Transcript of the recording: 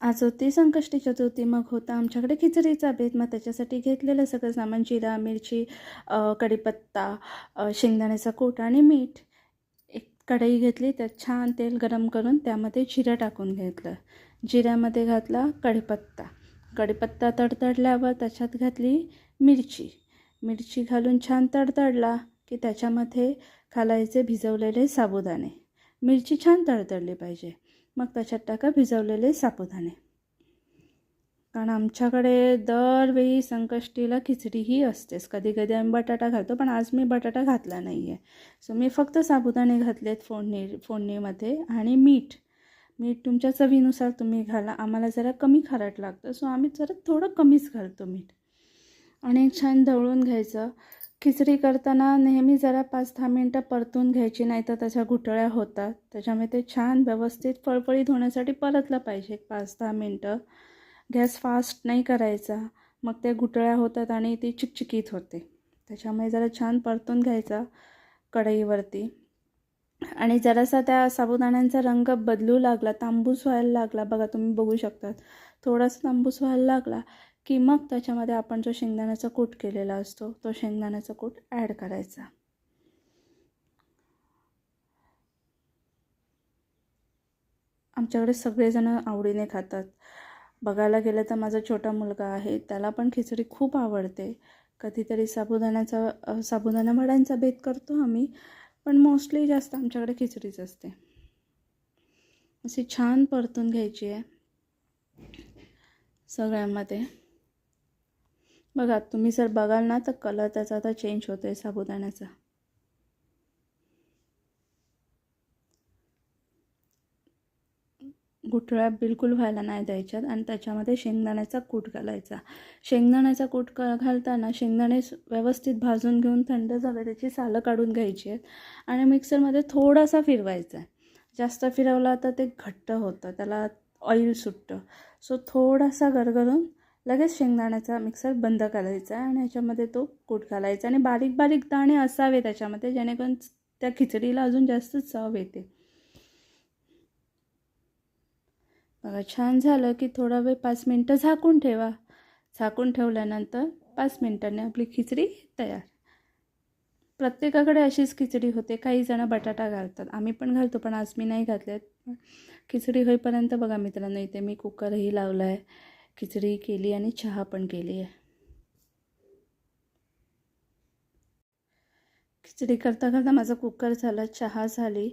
आज होती संकष्टी चतुर्थी मग होता आमच्याकडे खिचडीचा बेत मग त्याच्यासाठी घेतलेलं सगळं सामान जिरा मिरची कढीपत्ता शेंगदाण्याचा कोट आणि मीठ. एक कढई घेतली त्यात छान तेल गरम करून त्यामध्ये जिरं टाकून घेतलं. जिऱ्यामध्ये घातला कढीपत्ता. कढीपत्ता तडतडल्यावर त्याच्यात घातली मिरची. मिरची घालून छान तडतडला की त्याच्यामध्ये घालायचे भिजवलेले साबुदाणे. मिरची छान तडतडली पाहिजे. मग त्याच्यात टाका भिजवलेले साबुदाणे कारण आमच्याकडे दरवेळी संकष्टीला खिचडी ही असतेच. कधी कधी आम्ही बटाटा घालतो पण आज मी बटाटा घातला नाही आहे सो मी फक्त साबुदाणे घातलेत फोडणी फोडणीमध्ये आणि मीठ. मीठ तुमच्या चवीनुसार तुम्ही घाला. आम्हाला जरा कमी खारट लागतं. सो आम्ही जरा थोडं कमीच घालतो मीठ. आणि छान ढवळून घ्यायचं. खिचडी करताना नेहमी जरा पाच दहा मिनटं परतून घ्यायची नाही तर त्याच्या घुटळ्या होतात. त्याच्यामुळे ते छान व्यवस्थित फळफळीत होण्यासाठी परतलं पाहिजे पाच दहा मिनटं. गॅस फास्ट नाही करायचा. मग ते घुटळ्या होतात आणि ती चिकचिकीत होते. त्याच्यामुळे जरा छान परतून घ्यायचा कढईवरती. आणि जरासा त्या साबुदाण्यांचा रंग बदलू लागला तांबूस व्हायला लागला. बघा तुम्ही बघू शकतात. थोडासा तांबूस व्हायला लागला. की मग त्याच्यामध्ये आपण जो शेंगदाण्याचा कूट केलेला असतो तो शेंगदाण्याचा कूट ॲड करायचा. आमच्याकडे सगळेजणं आवडीने खातात. बघायला गेलं तर माझा छोटा मुलगा आहे त्याला पण खिचडी खूप आवडते. कधीतरी साबुदाण्याचा साबुदाणा वड्यांचा बेत करतो आम्ही पण मोस्टली जास्त आमच्याकडे खिचडीच असते. अशी छान परतून घ्यायची आहे सगळ्यामध्ये. बघा तुम्ही जर बघाल ना तर कलर त्याचा आता चेंज होतो आहे साबुदाण्याचा. गुठळ्या बिलकुल व्हायला नाही द्यायच्यात आणि त्याच्यामध्ये शेंगदाण्याचा कूट घालायचा. शेंगदाण्याचा कूट घालताना शेंगदाणे व्यवस्थित भाजून घेऊन थंड झाले त्याची सालं काढून घ्यायची आहेत आणि मिक्सरमध्ये थोडासा फिरवायचा आहे. जास्त फिरवला तर ते घट्ट होतं त्याला ऑइल सुटतं. सो थोडासा गरगरून लगेच शेंगदाण्याचा मिक्सर बंद करायचा आणि ह्याच्यामध्ये तो कूट घालायचा आणि बारीक बारीक दाणे असावे त्याच्यामध्ये जेणेकरून त्या खिचडीला अजून जास्त चव येते. बघा छान झालं की थोडा वेळ पाच मिनटं झाकून ठेवा. झाकून ठेवल्यानंतर पाच मिनटांनी आपली खिचडी तयार. प्रत्येकाकडे अशीच खिचडी होते. काही जण बटाटा घालतात. आम्ही पण घालतो पण आज मी नाही घातल्यात खिचडी होईपर्यंत बघा मित्रांनो इथे मी कुकरही लावला आहे खिचडी केली आणि चहा पण केली आहे. खिचडी करता करता माझा कुकर झाला चहा झाली.